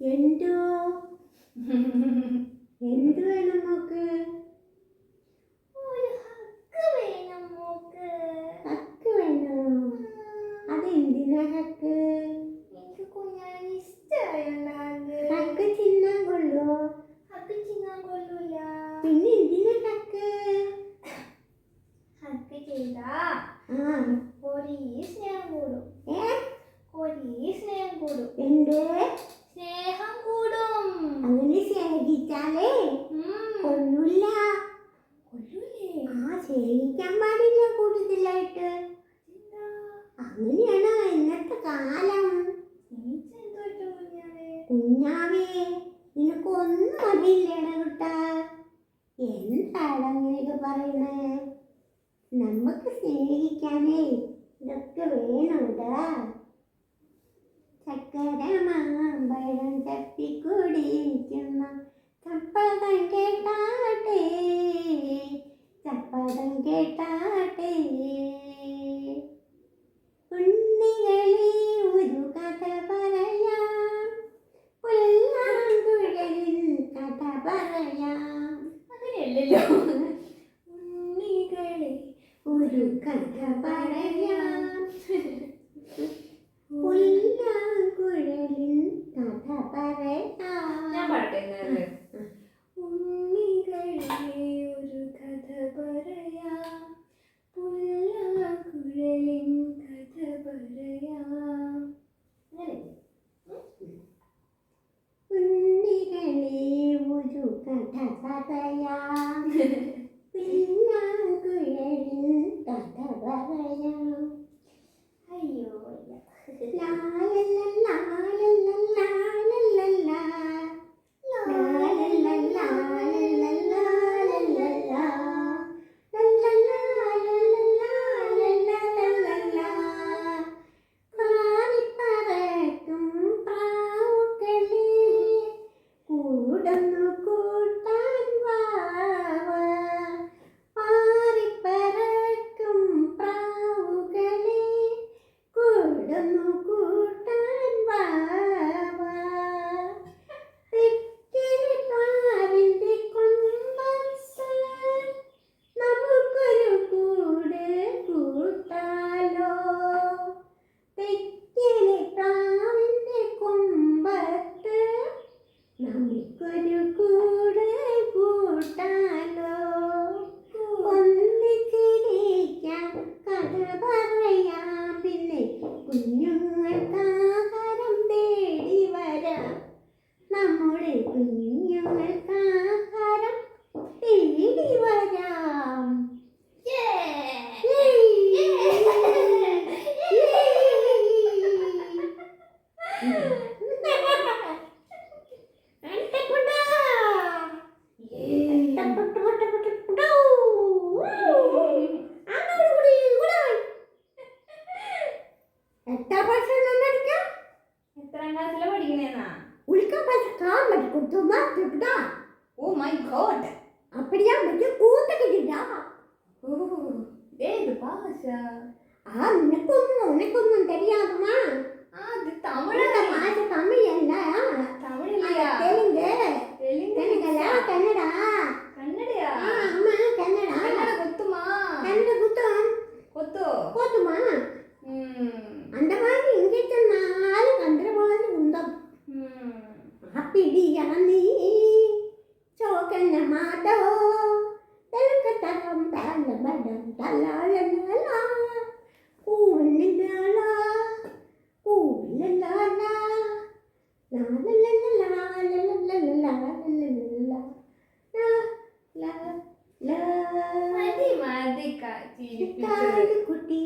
എന്തോ? എന്ത് വേണം ഒരു മോക്ക്. ഹക്ക് വേണോ? അതെന്തിനാ ഹക്ക്? ഹക്ക് തിന്നാൻ കൊള്ളോ? പിന്നെ എന്തിനാ ഹക്ക്? ഹക്ക് ചെയ്താ ആ. കൊറേ സ്നേഹം കൂടും. ഏ? കൊറേ സ്നേഹം കൂടും. എന്ത്? സ്നേഹം കൂടും. അങ്ങനെ സ്നേഹിച്ചാലേ? കൊള്ളൂലേ. ആ സ്നേഹിക്കാൻ പാടില്ല കൂടുതലായിട്ട്. അങ്ങനെയാണ് ഇന്നത്തെ കാലം. കുഞ്ഞാവേ? നിനക്ക് നിനക്കൊന്നും അറിയില്ലേടാ കുട്ടാ. എന്താണ് അങ്ങനെയൊക്കെ പറയണേ? നമുക്ക് സ്നേഹിക്കാനേ ഇതൊക്കെ വേണം ചക്കര ചപ്പിക്കുടിക്കുന്ന ചപ്പതം കേട്ടാട്ടെ ചപ്പതം കേട്ടാട്ടെ. ഉണ്ണികളെ ഒരു കഥ പറയാം. പുല്ലാങ്കുഴലിൻ കഥ പറയാം. അങ്ങനെയല്ലല്ലോ. ഉണ്ണികളെ ഒരു കഥ പറയാം പുല്ലാങ്കുഴലിൻ കഥ പറയാം ഞാൻ പാട്ടെ? ഉണ്ണികളെ ഒരു കഥ പറയാ. പുല്ലാക്കുഴലിൻ കഥ പറയാ? ഉണ്ണികളെ ഒരു കഥ പറയാ. പുല്ലാങ്കുഴലിൻ കഥ പറയാം. നമുക്കൊരു കൂടെ കൂട്ടാലോ சுத்தமாக இருக்குதா ஓ மை காட். அப்படியா மச்சி கூத்துக்கிட்டா ஓ டேய் இது பாஷா. ஆ உனக்கு ஒன்றும் உனக்கு ஒன்றும் தெரியாதுமா? அது தமிழ். பாஷை தமிழ் என்ன? പിടിയ നീ ചോകന മാതോ തെലുക്ക തരം താഴ ബടം തലാഴ കുട്ടി